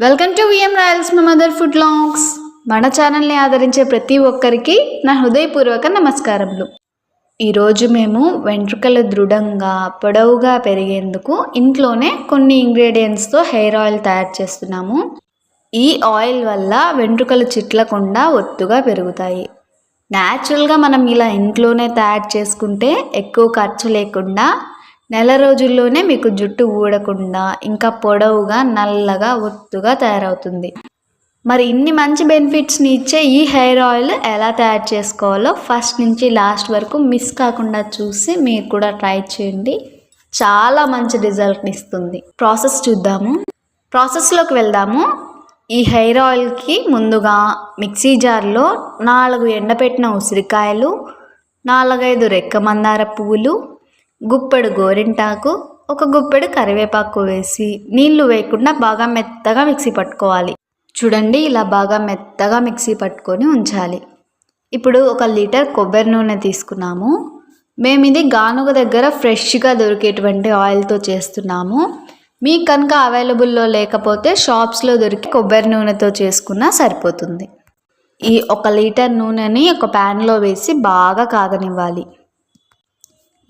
Welcome to VM Royals my mother food longs మన ఛానల్ని ఆదరించే ప్రతి ఒక్కరికి నా హృదయపూర్వక నమస్కారములు. ఈరోజు మేము వెంట్రుకలు దృఢంగా పొడవుగా పెరిగేందుకు ఇంట్లోనే కొన్ని ఇంగ్రీడియంట్స్తో హెయిర్ ఆయిల్ తయారు చేస్తున్నాము. ఈ ఆయిల్ వల్ల వెంట్రుకలు చిట్లకుండా ఒత్తుగా పెరుగుతాయి. న్యాచురల్గా మనం ఇలా ఇంట్లోనే తయారు చేసుకుంటే ఎక్కువ ఖర్చు లేకుండా నెల రోజుల్లోనే మీకు జుట్టు ఊడకుండా ఇంకా పొడవుగా నల్లగా ఒత్తుగా తయారవుతుంది. మరి ఇన్ని మంచి బెనిఫిట్స్ని ఇచ్చే ఈ హెయిర్ ఆయిల్ ఎలా తయారు చేసుకోవాలో ఫస్ట్ నుంచి లాస్ట్ వరకు మిస్ కాకుండా చూసి మీరు కూడా ట్రై చేయండి. చాలా మంచి రిజల్ట్ని ఇస్తుంది. ప్రాసెస్ చూద్దాము. ప్రాసెస్లోకి వెళ్దాము. ఈ హెయిర్ ఆయిల్కి ముందుగా మిక్సీ జార్లో నాలుగు ఎండపెట్టిన ఉసిరికాయలు నాలుగైదు రెక్క మందార పువ్వులు గుప్పెడు గోరింటాకు ఒక గుప్పెడు కరివేపాకు వేసి నీళ్ళు వేయకుండా బాగా మెత్తగా మిక్సీ పట్టుకోవాలి. చూడండి ఇలా బాగా మెత్తగా మిక్సీ పట్టుకొని ఉంచాలి. ఇప్పుడు ఒక లీటర్ కొబ్బరి నూనె తీసుకున్నాము. మేము ఇది గానుగ దగ్గర ఫ్రెష్గా దొరికేటువంటి ఆయిల్తో చేస్తున్నాము. మీకు కనుక అవైలబుల్లో లేకపోతే షాప్స్లో దొరికి కొబ్బరి నూనెతో చేసుకున్నా సరిపోతుంది. ఈ ఒక లీటర్ నూనెని ఒక ప్యాన్లో వేసి బాగా కాగనివ్వాలి.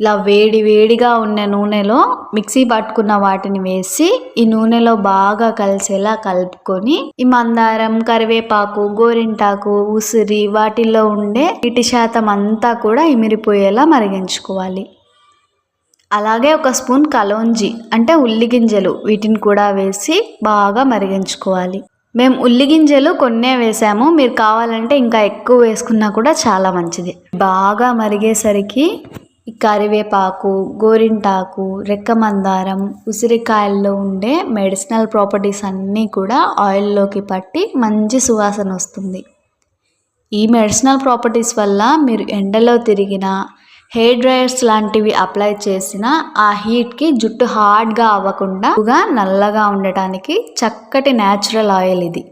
ఇలా వేడి వేడిగా ఉన్న నూనెలో మిక్సీ పట్టుకున్న వాటిని వేసి ఈ నూనెలో బాగా కలిసేలా కలుపుకొని ఈ మందారం కరివేపాకు గోరింటాకు ఉసిరి వాటిల్లో ఉండే ఇటు శాతం అంతా కూడా ఇమిరిపోయేలా మరిగించుకోవాలి. అలాగే ఒక స్పూన్ కలోంజి అంటే ఉల్లి గింజలు వీటిని కూడా వేసి బాగా మరిగించుకోవాలి. మేము ఉల్లి గింజలు కొన్నే వేసాము. మీరు కావాలంటే ఇంకా ఎక్కువ వేసుకున్నా కూడా చాలా మంచిది. బాగా మరిగేసరికి కరివేపాకు గోరింటాకు రెక్క మందారం ఉసిరికాయల్లో ఉండే మెడిసినల్ ప్రాపర్టీస్ అన్నీ కూడా ఆయిల్లోకి పట్టి మంచి సువాసన వస్తుంది. ఈ మెడిసినల్ ప్రాపర్టీస్ వల్ల మీరు ఎండలో తిరిగిన హెయిర్ డ్రైయర్స్ లాంటివి అప్లై చేసిన ఆ హీట్కి జుట్టు హార్డ్గా అవ్వకుండా నల్లగా ఉండటానికి చక్కటి న్యాచురల్ ఆయిల్ ఇది.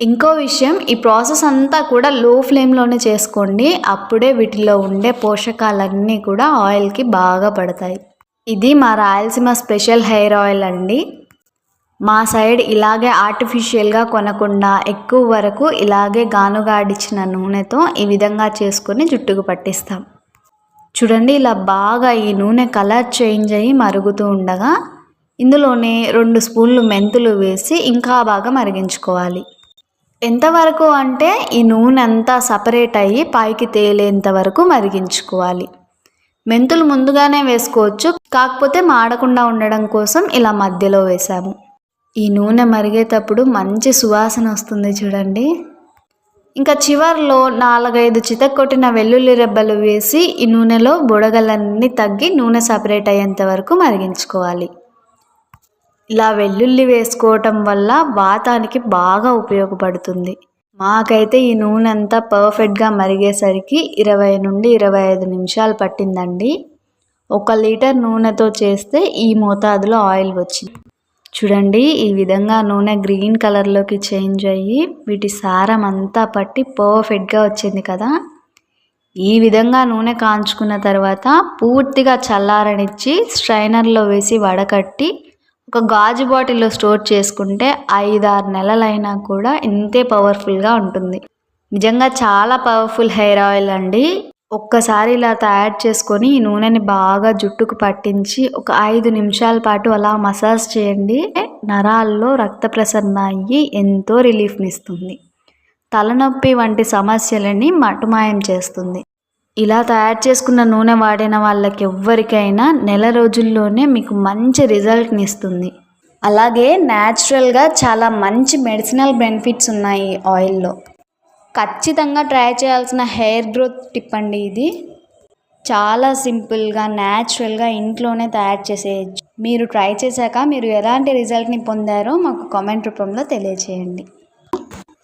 ఇంకో విషయం ఈ ప్రాసెస్ అంతా కూడా లో ఫ్లేమ్లోనే చేసుకోండి. అప్పుడే వీటిలో ఉండే పోషకాలన్నీ కూడా ఆయిల్కి బాగా పడతాయి. ఇది మా రాయలసీమ స్పెషల్ హెయిర్ ఆయిల్ అండి. మా సైడ్ ఇలాగే ఆర్టిఫిషియల్గా కొనకుండా ఎక్కువ వరకు ఇలాగే గానుగాడిచ్చిన నూనెతో ఈ విధంగా చేసుకొని జుట్టుకు పట్టిస్తాం. చూడండి ఇలా బాగా ఈ నూనె కలర్ చేంజ్ అయ్యి మరుగుతూ ఉండగా ఇందులోనే రెండు స్పూన్లు మెంతులు వేసి ఇంకా బాగా మరిగించుకోవాలి. ఎంతవరకు అంటే ఈ నూనె అంతా సపరేట్ అయ్యి పైకి తేలేంత వరకు మరిగించుకోవాలి. మెంతులు ముందుగానే వేసుకోవచ్చు కాకపోతే మాడకుండా ఉండడం కోసం ఇలా మధ్యలో వేసాము. ఈ నూనె మరిగేటప్పుడు మంచి సువాసన వస్తుంది చూడండి. ఇంకా చివర్లో నాలుగైదు చితక్కొట్టిన వెల్లుల్లి రెబ్బలు వేసి ఈ నూనెలో బుడగలన్నీ తగ్గి నూనె సపరేట్ అయ్యేంత వరకు మరిగించుకోవాలి. ఇలా వెల్లుల్లి వేసుకోవటం వల్ల వాతానికి బాగా ఉపయోగపడుతుంది. మాకైతే ఈ నూనె అంతా పర్ఫెక్ట్గా మరిగేసరికి ఇరవై నుండి ఇరవై ఐదు నిమిషాలు పట్టిందండి. ఒక లీటర్ నూనెతో చేస్తే ఈ మోతాదులో ఆయిల్ వచ్చింది. చూడండి ఈ విధంగా నూనె గ్రీన్ కలర్లోకి చేంజ్ అయ్యి వీటి సారం అంతా పట్టి పర్ఫెక్ట్గా వచ్చింది కదా. ఈ విధంగా నూనె కాంచుకున్న తర్వాత పూర్తిగా చల్లారనిచ్చి స్ట్రైనర్లో వేసి వడకట్టి ఒక గాజు బాటిల్లో స్టోర్ చేసుకుంటే ఐదారు నెలలైనా కూడా ఇంతే పవర్ఫుల్గా ఉంటుంది. నిజంగా చాలా పవర్ఫుల్ హెయిర్ ఆయిల్ అండి. ఒక్కసారి ఇలా తయారు చేసుకొని ఈ నూనెని బాగా జుట్టుకు పట్టించి ఒక ఐదు నిమిషాల పాటు అలా మసాజ్ చేయండి. నరాల్లో రక్త ప్రసరణ అయ్యి ఎంతో రిలీఫ్ని ఇస్తుంది. తలనొప్పి వంటి సమస్యలని మటుమాయం చేస్తుంది. ఇలా తయారు చేసుకున్న నూనె వాడిన వాళ్ళకి ఎవ్వరికైనా నెల రోజుల్లోనే మీకు మంచి రిజల్ట్ని ఇస్తుంది. అలాగే న్యాచురల్గా చాలా మంచి మెడిసినల్ బెనిఫిట్స్ ఉన్నాయి ఆయిల్లో. ఖచ్చితంగా ట్రై చేయాల్సిన హెయిర్ గ్రోత్ టిప్ అండి ఇది. చాలా సింపుల్గా న్యాచురల్గా ఇంట్లోనే తయారు చేసేయచ్చు. మీరు ట్రై చేశాక మీరు ఎలాంటి రిజల్ట్ని పొందారో మాకు కామెంట్ రూపంలో తెలియచేయండి.